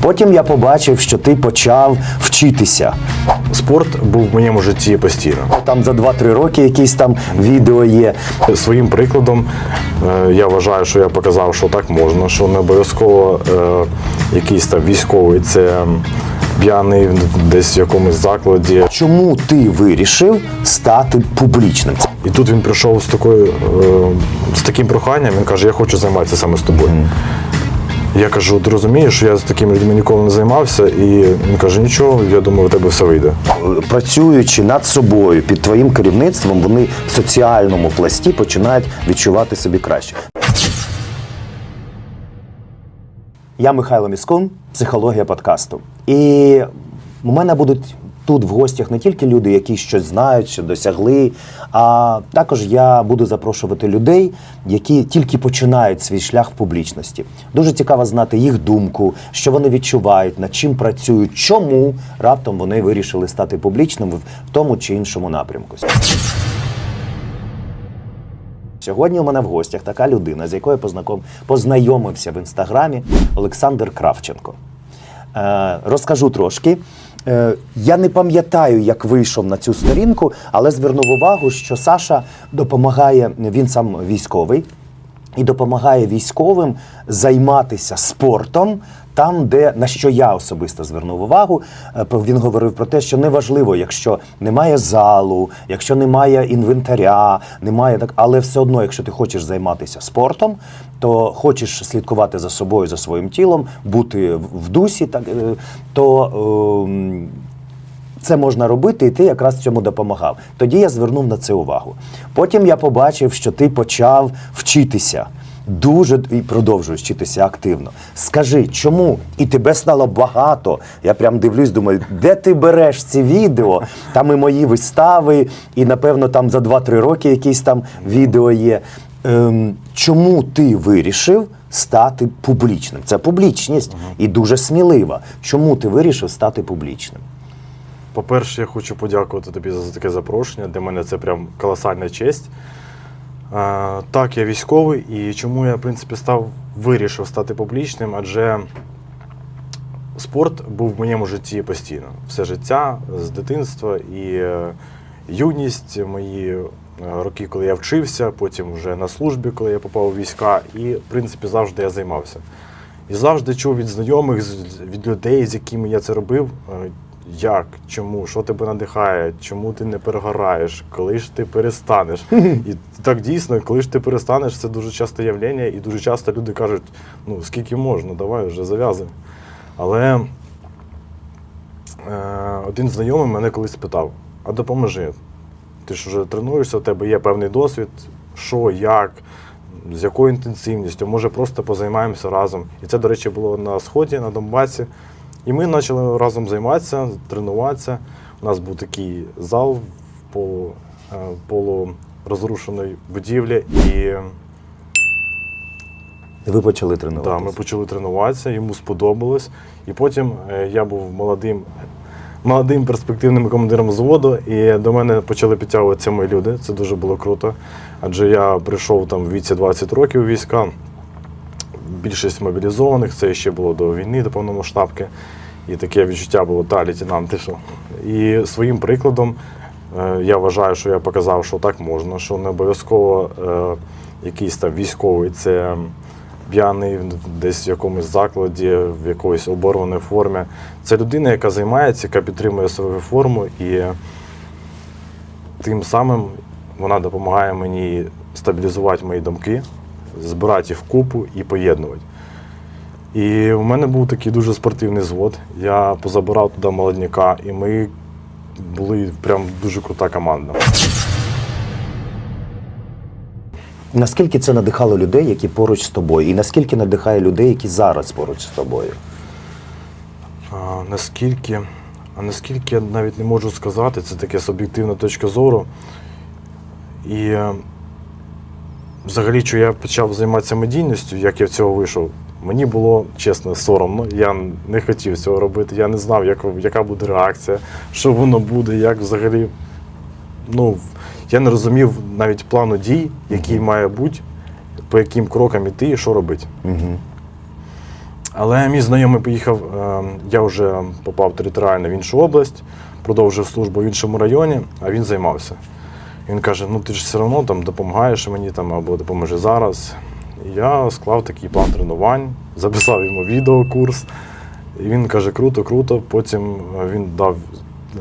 Потім я побачив, що ти почав вчитися. Спорт був в моєму житті постійно. Там за 2-3 роки якісь там відео є. Своїм прикладом е, я вважаю, що я показав, що так можна, що не обов'язково е, якийсь там військовий, це п'яний десь в якомусь закладі. Чому ти вирішив стати публічним? І тут він прийшов з такою е, з таким проханням. Він каже: Я хочу займатися саме з тобою. Я кажу, ти розумієш, що я з такими людьми ніколи не займався, і він каже: нічого, я думаю, в тебе все вийде. Працюючи над собою під твоїм керівництвом, вони в соціальному пласті починають відчувати собі краще. Я Михайло Міскун, психологія подкасту. І у мене будуть тут в гостях не тільки люди, які щось знають, що досягли, а також я буду запрошувати людей, які тільки починають свій шлях в публічності. Дуже цікаво знати їх думку, що вони відчувають, над чим працюють, чому раптом вони вирішили стати публічними в тому чи іншому напрямку. Сьогодні у мене в гостях така людина, з якою познайомився в інстаграмі Олександр Кравченко. Е, розкажу трошки. Е, я не пам'ятаю, як вийшов на цю сторінку, але звернув увагу, що Саша допомагає, він сам військовий, і допомагає військовим займатися спортом там, де на що я особисто звернув увагу. Е, Він говорив про те, що неважливо, якщо немає залу, якщо немає інвентаря, немає так, але все одно, якщо ти хочеш займатися спортом, то хочеш слідкувати за собою, за своїм тілом, бути в в дусі, так е, то. ем, це можна робити, і ти якраз цьому допомагав. Тоді я звернув на це увагу. Потім я побачив, що ти почав вчитися. Дуже і продовжуєш вчитися активно. Скажи, чому? І тебе стало багато. Я прям дивлюсь, думаю, де ти береш ці відео? Там і мої вистави, і напевно там за 2-3 роки якісь там відео є. Ем, чому ти вирішив стати публічним? Це публічність і дуже смілива. Чому ти вирішив стати публічним? По-перше, я хочу подякувати тобі за таке запрошення. Для мене це прям колосальна честь. Так, я військовий, і чому я, в принципі, став вирішив стати публічним, адже спорт був в моєму житті постійно. Все життя з дитинства і е, юність, мої е, роки, коли я вчився, потім вже на службі, коли я попав у війська, і, в принципі, завжди я займався. І завжди чув від знайомих, від людей, з якими я це робив, е, як, чому, що тебе надихає, чому ти не перегораєш, коли ж ти перестанеш. І так дійсно, коли ж ти перестанеш, це дуже часте явлення, і дуже часто люди кажуть, ну скільки можна, давай вже зав'язуй. Але е, один знайомий мене колись спитав: а допоможи. Ти ж вже тренуєшся, у тебе є певний досвід, що, як, з якою інтенсивністю, може просто позаймаємося разом. І це, до речі, було на сході, на Донбасі. І ми почали разом займатися, тренуватися. У нас був такий зал в полу, е, полурозрушеної будівлі. І Ви почали да, тренуватися. ми почали тренуватися, йому сподобалось. І потім е, я був молодим, молодим перспективним командиром взводу, і до мене почали підтягуватися мої люди. Це дуже було круто. Адже я прийшов там в віці 20 років у війська. Більшість мобілізованих, це ще було до війни, до повномасштабки. І таке відчуття було, та, лейтенант, що? І своїм прикладом е, я вважаю, що я показав, що так можна, що не обов'язково е, якийсь там військовий, це п'яний десь в якомусь закладі, в якоїсь оборваної формі. Це людина, яка займається, яка підтримує свою форму, і тим самим вона допомагає мені стабілізувати мої думки, збирати їх вкупу і поєднувати. І у мене був такий дуже спортивний звод. Я позабирав туди молодняка, і ми були прям дуже крута команда. Наскільки це надихало людей, які поруч з тобою, і наскільки надихає людей, які зараз поруч з тобою? А, наскільки, а наскільки я навіть не можу сказати, це таке суб'єктивна точка зору. І взагалі, що я почав займатися медійністю, як я в цього вийшов, мені було чесно соромно. Я не хотів цього робити. Я не знав, як, яка буде реакція, що воно буде, як взагалі. Ну, я не розумів навіть плану дій, який має бути, по яким крокам іти і що робити. Угу. Але мій знайомий поїхав, е, я вже попав територіально в іншу область, продовжив службу в іншому районі, а він займався. Він каже: ну ти ж все одно там допомагаєш мені там або допоможи зараз. І я склав такий план тренувань, записав йому відеокурс. І він каже, круто, круто. Потім е, він дав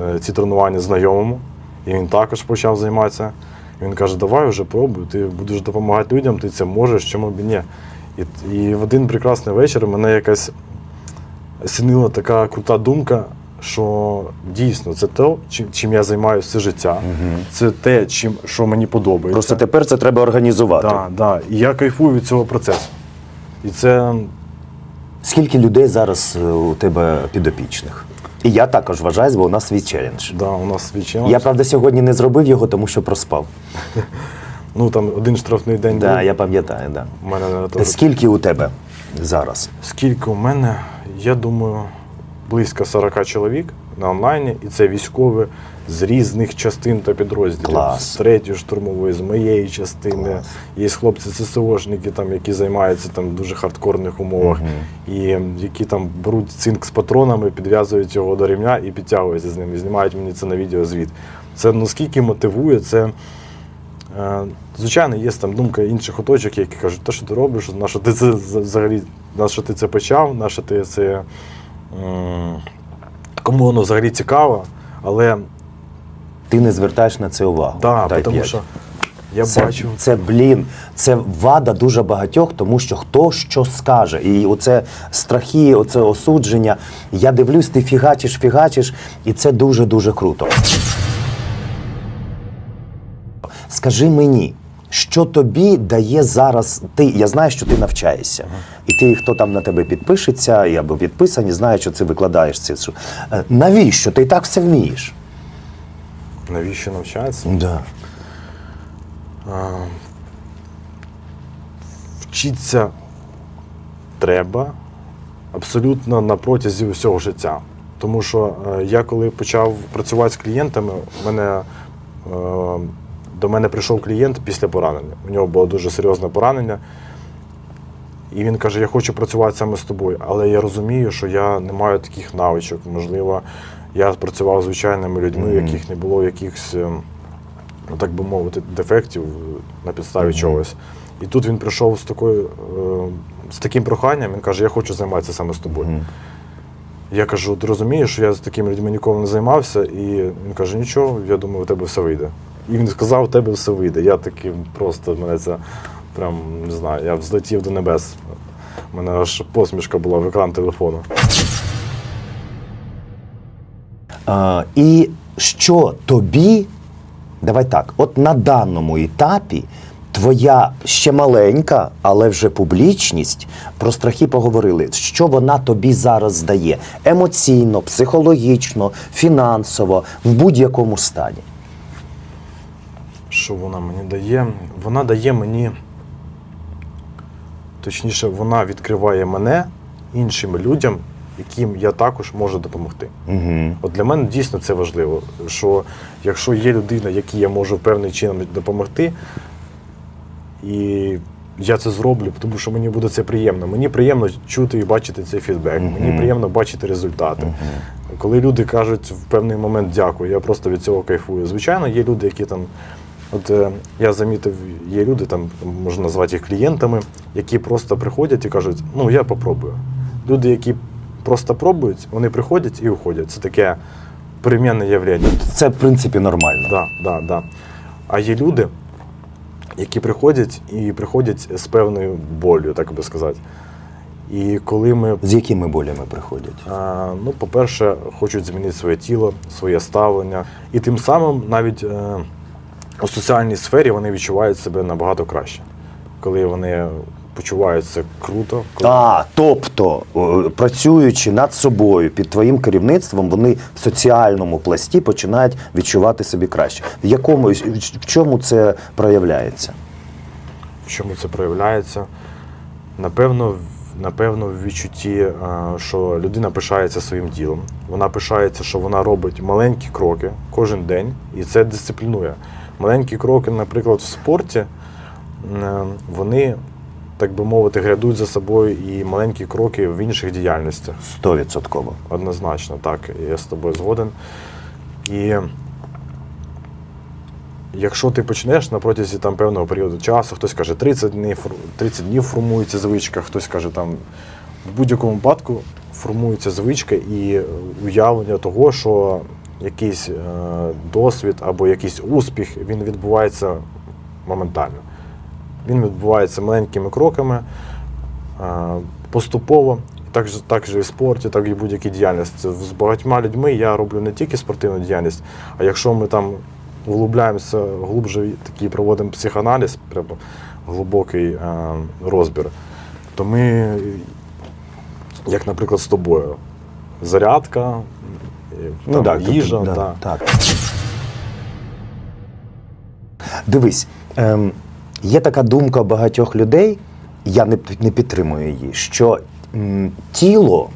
е, ці тренування знайомому, і він також почав займатися. Він каже, давай вже пробуй, ти будеш допомагати людям, ти це можеш, чому б і ні. І, і в один прекрасний вечір мене якась осінила така крута думка, що дійсно це те, чим, чим я займаюся все життя. Це те, чим, що мені подобається. Просто тепер це треба організувати. да, да. І я кайфую від цього процесу. І це Скільки людей зараз е, у тебе підопічних? І я також вважаю, бо у нас свій челендж. да, у нас свій челендж. Я правда сьогодні не зробив його, тому що проспав. Ну там один штрафний день Да, я пам'ятаю, да. У мене Скільки у тебе зараз? Скільки у мене? Я думаю, близько 40 чоловік на онлайні, і це військові з різних частин та підрозділів. Клас. З третьої штурмової, з моєї частини. Клас. Є хлопці ССОшники, там, які займаються там, в дуже хардкорних умовах, і які там беруть цинк з патронами, підв'язують його до рівня і підтягуються з ним. І знімають мені це на відеозвіт. Це наскільки мотивує, це. Е, Звичайно, є там думка інших оточок, які кажуть, те, що ти робиш, на що ти це взагалі, на що ти це почав, на що ти це. М, Кому воно взагалі цікаво, але Ти не звертаєш на це увагу. да, Дай тому що я це, бачу. це блін, це вада дуже багатьох, тому що хто що скаже. І оце страхи, оце осудження. Я дивлюсь, ти фігачиш, фігачиш, і це дуже дуже круто. Скажи мені, що тобі дає зараз ти? Я знаю, що ти навчаєшся, і ти, хто там на тебе підпишеться, і або підписані, знають, що ти викладаєш це. Е, Навіщо? Ти і так все вмієш? Навіщо навчатися? Да. А, Вчитися треба абсолютно на протязі усього життя. Тому що е, я коли почав працювати з клієнтами, в мене, е, до мене прийшов клієнт після поранення. У нього було дуже серйозне поранення. І він каже: Я хочу працювати саме з тобою, але я розумію, що я не маю таких навичок. Можливо, я працював з звичайними людьми, у Мгм. яких не було якихось, ем, ну так би мовити, дефектів на підставі Мгм. чогось. І тут він прийшов з такою, е, з таким проханням, він каже, я хочу займатися саме з тобою. Мгм. Я кажу, ти розумієш, що я з такими людьми ніколи не займався, і він каже, нічого, я думаю, у тебе все вийде. І він сказав, у тебе все вийде. Я такий просто мене це прям не знаю, я взлетів до небес. У мене аж посмішка була в екран телефону. А, і що тобі, давай так, от на даному етапі твоя ще маленька, але вже публічність про страхи поговорили. Що вона тобі зараз здає? Емоційно, психологічно, фінансово, в будь-якому стані. Що вона мені дає? Вона дає мені, точніше, вона відкриває мене іншим людям, яким я також можу допомогти. Угу. От для мене дійсно це важливо, що якщо є людина, якій я можу певним чином допомогти, і я це зроблю, тому що мені буде це приємно. Мені приємно чути і бачити цей фідбек. Мгм. Мені приємно бачити результати. Коли люди кажуть в певний момент дякую, я просто від цього кайфую. Звичайно, є люди, які там. От е, я замітив, є люди, там можна назвати їх клієнтами, які просто приходять і кажуть, ну я попробую. Люди, які просто пробують, вони приходять і уходять. Це таке перемінне явлення. Це, в принципі, нормально. Да, да, да. А є люди, які приходять і приходять з певною болью, так би сказати. І коли ми З якими болями приходять? А, Ну, по-перше, хочуть змінити своє тіло, своє ставлення. І тим самим навіть е, у соціальній сфері вони відчувають себе набагато краще, коли вони почуваються круто. Коли... А, тобто, о, працюючи над собою під твоїм керівництвом, вони в соціальному пласті починають відчувати себе краще. В якому в чому це проявляється? В чому це проявляється? Напевно, напевно, в відчутті, е, що людина пишається своїм ділом. Вона пишається, що вона робить маленькі кроки кожен день, і це дисциплінує. Маленькі кроки, наприклад, в спорті, е, вони так би мовити, грядуть за собою і маленькі кроки в інших діяльностях. Стовідсотково. Однозначно, так, я з тобою згоден. І якщо ти почнеш на протязі там, певного періоду часу, хтось каже 30 днів, фор- 30 днів формується звичка, хтось каже, там в будь-якому випадку формується звичка і уявлення того, що якийсь е, досвід або якийсь успіх він відбувається моментально. Він відбувається маленькими кроками, е, поступово. Так, же- так же і в спорті, так і в будь-якій діяльності. З багатьма людьми я роблю не тільки спортивну діяльність, а якщо ми там углубляємося глубже, такий проводимо психоаналіз, прямо глибокий е, розбір, то ми, як, наприклад, з тобою, зарядка, там, так, їжа. тобто, да. так. Дивись, ем, є така думка багатьох людей, я не, не підтримую її, що м, тіло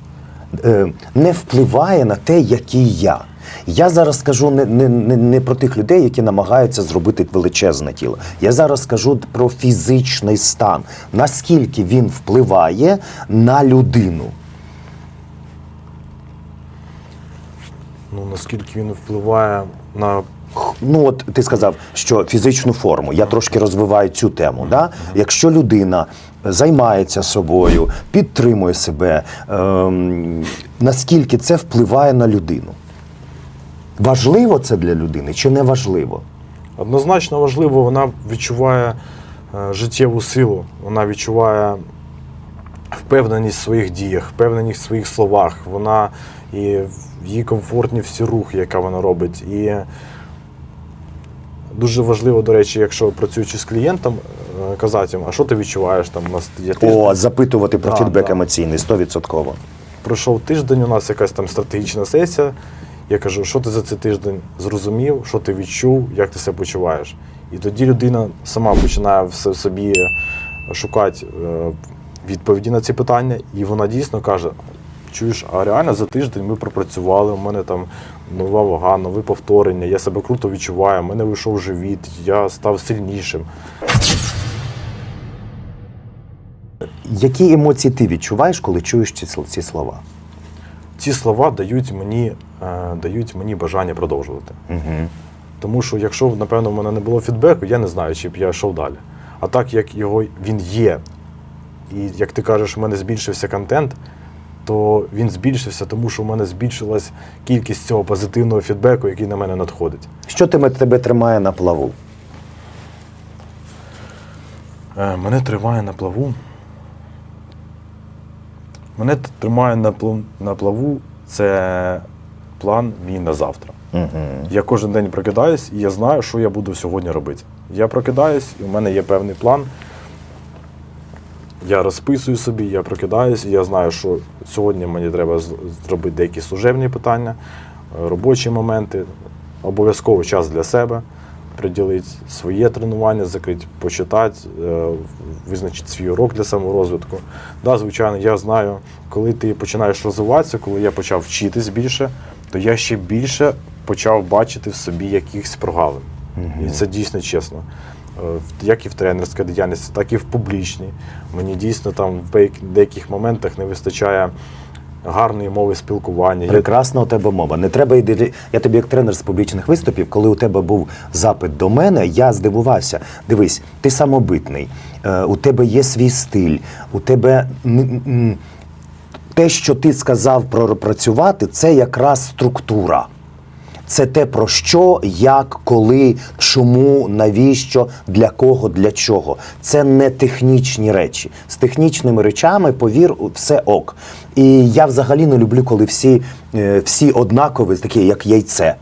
е, не впливає на те, який я. Я зараз скажу не, не, не, не про тих людей, які намагаються зробити величезне тіло. Я зараз скажу про фізичний стан, наскільки він впливає на людину. Наскільки він впливає на Ну, от ти сказав, що фізичну форму. Я трошки розвиваю цю тему. Да? Якщо людина займається собою, підтримує себе, ем, наскільки це впливає на людину? Важливо це для людини чи не важливо? Однозначно важливо, вона відчуває е, життєву силу, вона відчуває впевненість в своїх діях, впевненість в своїх словах. Вона і в- їй комфортні всі рухи, яка вона робить. І дуже важливо, до речі, якщо працюючи з клієнтом, е, казати їм, а що ти відчуваєш? Там у нас є тиждень, О, запитувати про Да, фідбек да. емоційний, 100%. пройшов тиждень, у нас якась там стратегічна сесія. Я кажу, що ти за цей тиждень зрозумів, що ти відчув, як ти себе почуваєш. І тоді людина сама починає все в собі шукати е, відповіді на ці питання, і вона дійсно каже: чуєш, а реально за тиждень ми пропрацювали, у мене там нова вага, нові повторення, я себе круто відчуваю, у мене вийшов живіт, я став сильнішим. Які емоції ти відчуваєш, коли чуєш ці, ці слова? Ці слова дають мені, е, дають мені бажання продовжувати. Угу. Тому що якщо, напевно, в мене не було фідбеку, я не знаю, чи б я йшов далі. А так як його він є, і як ти кажеш, в мене збільшився контент, то він збільшився, тому що в мене збільшилась кількість цього позитивного фідбеку, який на мене надходить. Що тебе, тебе тримає на плаву? Е, Мене тримає на плаву. Мене тримає на плаву, на плаву це план мій на завтра. Угу. Я кожен день прокидаюсь і я знаю, що я буду сьогодні робити. Я прокидаюсь, і в мене є певний план. Я розписую собі, я прокидаюсь, і я знаю, що сьогодні мені треба зробити деякі служебні питання, е, робочі моменти, обов'язково час для себе, приділити своє тренування, закрити, почитати, е, визначити свій урок для саморозвитку. Да, звичайно, я знаю, коли ти починаєш розвиватися, коли я почав вчитись більше, то я ще більше почав бачити в собі якихось прогалин. І це дійсно чесно. Е, Як і в тренерській діяльності, так і в публічній. Мені дійсно там в деяких моментах не вистачає гарної мови спілкування. Прекрасна у тебе мова. Не треба йти. Я тобі, як тренер з публічних виступів, коли у тебе був запит до мене, я здивувався. Дивись, ти самобитний, е, у тебе є свій стиль, у тебе. Те, що ти сказав про працювати, це якраз структура. Це те, про що, як, коли, чому, навіщо, для кого, для чого. Це не технічні речі. З технічними речами, повір, все ок. І я взагалі не люблю, коли всі, е, всі однакові, такі як яйце.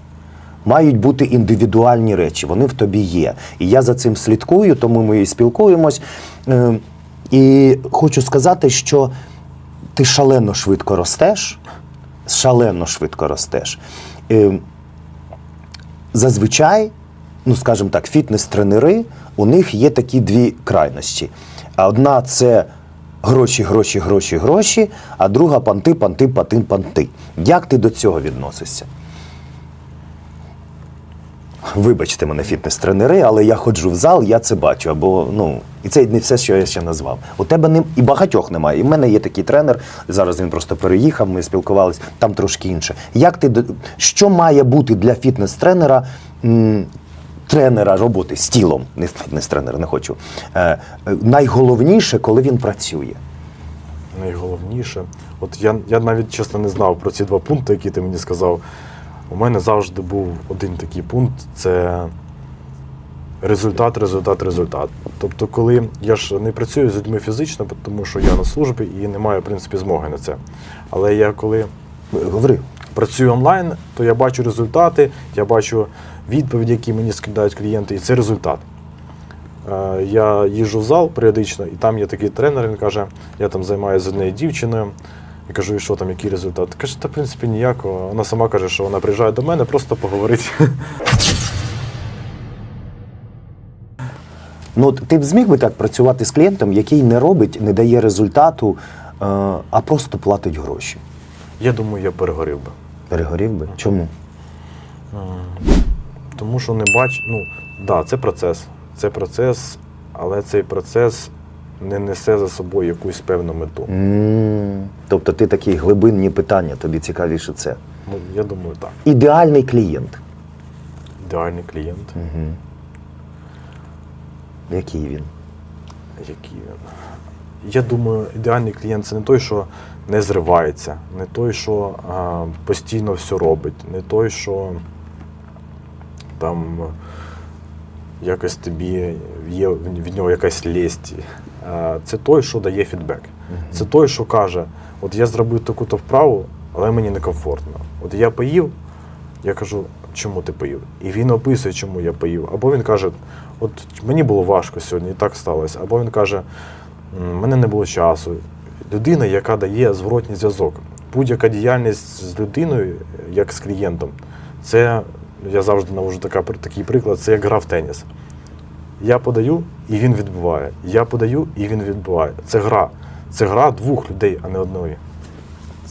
Мають бути індивідуальні речі, вони в тобі є. І я за цим слідкую, тому ми і спілкуємось. Е, І хочу сказати, що ти шалено швидко ростеш, шалено швидко ростеш. Зазвичай, ну скажімо так, фітнес-тренери, у них є такі дві крайності. Одна це гроші, гроші, гроші, гроші, а друга панти, панти, патин, панти. Як ти до цього відносишся? Вибачте мене, фітнес-тренери, але я ходжу в зал, я це бачу. Або, ну, І це не все, що я ще назвав. У тебе не і багатьох немає. І в мене є такий тренер. Зараз він просто переїхав. Ми спілкувалися там трошки інше. Як ти що має бути для фітнес-тренера? Тренера роботи з тілом, не фітнес-тренер, не хочу. Е, найголовніше, коли він працює. Найголовніше, от я, я навіть чесно не знав про ці два пункти, які ти мені сказав. У мене завжди був один такий пункт це результат, результат, результат. Тобто, коли я ж не працюю з людьми фізично, тому що я на службі і не маю, в принципі, змоги на це. Але я коли Говори. працюю онлайн, то я бачу результати, я бачу відповіді, які мені скидають клієнти, і це результат. Е, Я їжджу в зал періодично, і там є такий тренер, він каже, я там займаюся з однією дівчиною. Я кажу, і що там, який результат? Каже, та в принципі ніякого. Вона сама каже, що вона приїжджає до мене, просто поговорити. Ну, ти б зміг би так працювати з клієнтом, який не робить, не дає результату, е, а просто платить гроші. Я думаю, я перегорів би. Перегорів би? Чому? Тому що не бачу, ну, да, це процес. Це процес, але цей процес не несе за собою якусь певну мету. м Тобто ти такі глибинні питання, тобі цікавіше це. Ну, я думаю, так. Ідеальний клієнт. Ідеальний клієнт. Угу. Який він? Який він? Я думаю, ідеальний клієнт це не той, що не зривається, не той, що а, постійно все робить, не той, що там якось тобі є від нього якась лесть. А, Це той, що дає фідбек. Це той, що каже: от я зробив таку-то вправу, але мені некомфортно. От я поїв, я кажу, чому ти поїв? І він описує, чому я поїв. Або він каже, от мені було важко сьогодні, і так сталося. Або він каже, «М, мене не було часу. Людина, яка дає зворотній зв'язок. Будь-яка діяльність з людиною, як з клієнтом, це я завжди навожу такий приклад, це як гра в теніс. Я подаю, і він відбуває. Я подаю, і він відбуває. Це гра. Це гра двох людей, а не одної.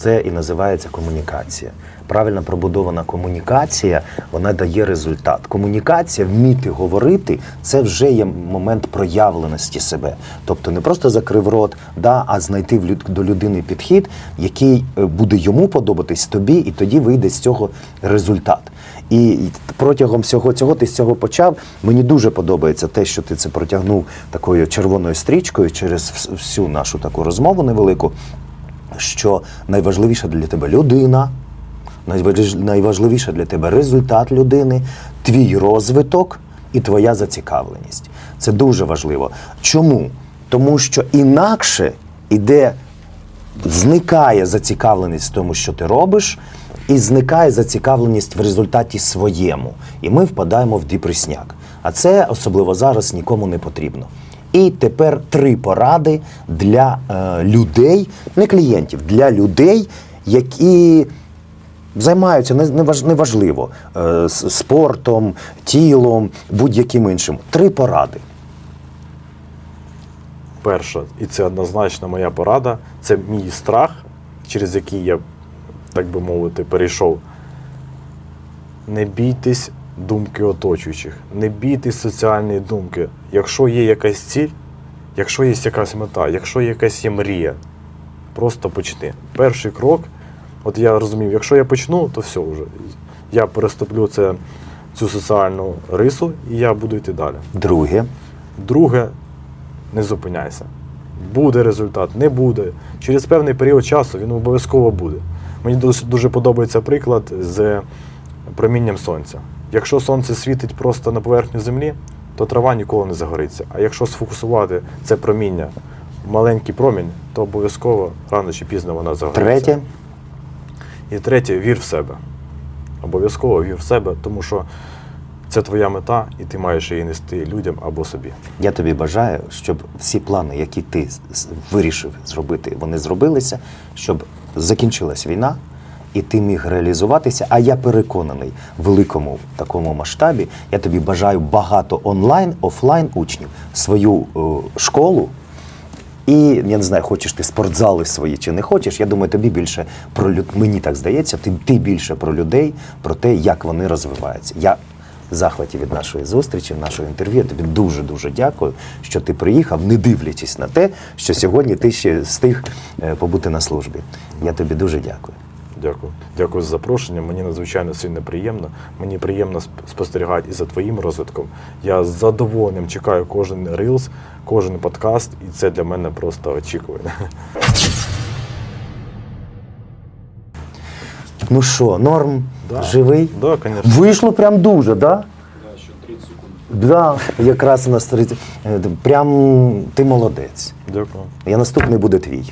Це і називається комунікація. Правильно пробудована комунікація, вона дає результат. Комунікація, вміти говорити, це вже є момент проявленості себе. Тобто не просто закрив рот, да, а знайти до людини підхід, який е, буде йому подобатись тобі, і тоді вийде з цього результат. І протягом всього цього ти з цього почав. Мені дуже подобається те, що ти це протягнув такою червоною стрічкою через всю нашу таку розмову невелику що найважливіша для тебе людина, найваж- найважливіше для тебе результат людини, твій розвиток і твоя зацікавленість. Це дуже важливо. Чому? Тому що інакше іде, зникає зацікавленість в тому, що ти робиш, і зникає зацікавленість в результаті своєму. І ми впадаємо в депресняк. А це особливо зараз нікому не потрібно. І тепер три поради для е, людей, не клієнтів, для людей, які займаються не- неваж- неважливо е, спортом, тілом, будь-яким іншим. Три поради. Перша, і це однозначно моя порада, це мій страх, через який я, так би мовити, перейшов. Не бійтесь думки оточуючих, не бійтесь соціальної думки. Якщо є якась ціль, якщо є якась мета, якщо є якась є мрія, просто почни. Перший крок, от я розумів, якщо я почну, то все вже. Я переступлю це, цю соціальну рису, і я буду йти далі. Друге, Друге, не зупиняйся. Буде результат, не буде. Через певний період часу він обов'язково буде. Мені дуже подобається приклад з промінням сонця. Якщо сонце світить просто на поверхню землі, то трава ніколи не загориться. А якщо сфокусувати це проміння в маленький промінь, то обов'язково рано чи пізно вона загориться. третє, І третє вір в себе. Обов'язково вір в себе, тому що це твоя мета, і ти маєш її нести людям або собі. Я тобі бажаю, щоб всі плани, які ти вирішив зробити, вони зробилися, щоб закінчилась війна, і ти міг реалізуватися. А я переконаний, в великому такому масштабі я тобі бажаю багато онлайн, офлайн учнів, свою е, школу. І я не знаю, хочеш ти спортзали свої чи не хочеш. Я думаю, тобі більше про люд... мені так здається, ти, ти більше про людей, про те, як вони розвиваються. Я в захваті від нашої зустрічі, нашого інтерв'ю. Тобі дуже дуже дякую, що ти приїхав, не дивлячись на те, що сьогодні ти ще встиг е, побути на службі. Я тобі дуже дякую. Дякую. Дякую за запрошення. Мені надзвичайно сильно приємно. Мені приємно сп- спостерігати і за твоїм розвитком. Я з задоволенням чекаю кожен рилс, кожен подкаст, і це для мене просто очікування. Ну що, норм, Да. живий? Да, звісно. Вийшло прям дуже, да? Да, якраз у нас 30. е, Прям ти молодець. Дякую. Я наступний буде твій.